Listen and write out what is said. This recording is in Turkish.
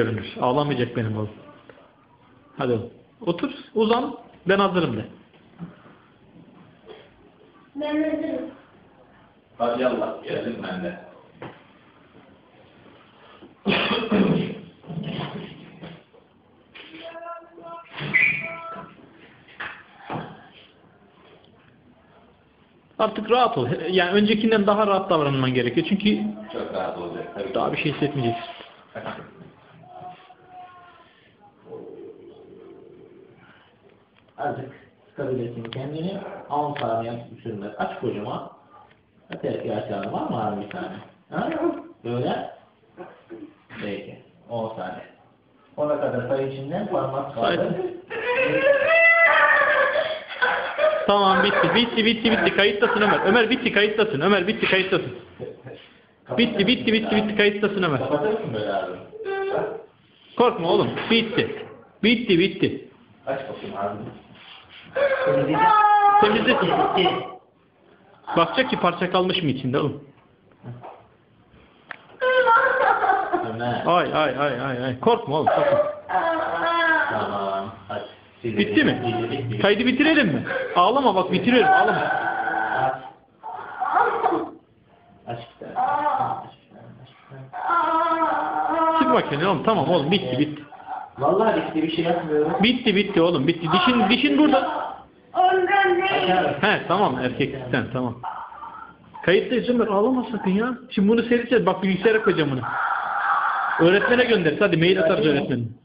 görünür. Ağlamayacak benim oğlum. Hadi oğlum. Otur, uzan. Ben hazırım de. Ben hazırım. Hadi Allah geldim ben de. Artık rahat ol. Yani öncekinden daha rahat davranman gerekiyor. Çünkü Çok rahat olacak. Tabii. daha bir şey hissetmeyeceksin. Azıcık sıkabilirsin kendini. 10 saniye sürmez. Aç kocaman. Yeter ki açalım. Var mı abi bir tane? Ha? Böyle. Peki. 10 saniye. Ona kadar sayı içinden parmak kaldı. Tamam bitti. Bitti bitti bitti. Kayıttasın Ömer. Ömer bitti kayıttasın. Ömer bitti kayıttasın. Bitti bitti bitti bitti kayıttasın Ömer. Kapatır mısın böyle abi? Korkma oğlum. Bitti. Bitti bitti. Aç bakayım abi. Temizle. Bakacak ki parça kalmış mı içinde oğlum. Ay ay ay ay ay. Korkma oğlum korkma. Tamam. Hadi. Bitti mi? Kaydı bitirelim mi? Ağlama bak bitiriyorum ağlama. Sıkma kendini oğlum tamam oğlum bitti bitti. Vallahi bitti bir şey yapmıyorum. Bitti bitti oğlum bitti. Dişin dişin burada. Ondan değil. He tamam erkeklikten tamam. Kayıttayız Ömer ağlama sakın ya. Şimdi bunu seyredeceğiz. Bak bilgisayara koyacağım bunu. Öğretmene göndeririz. Hadi mail atarız öğretmenin.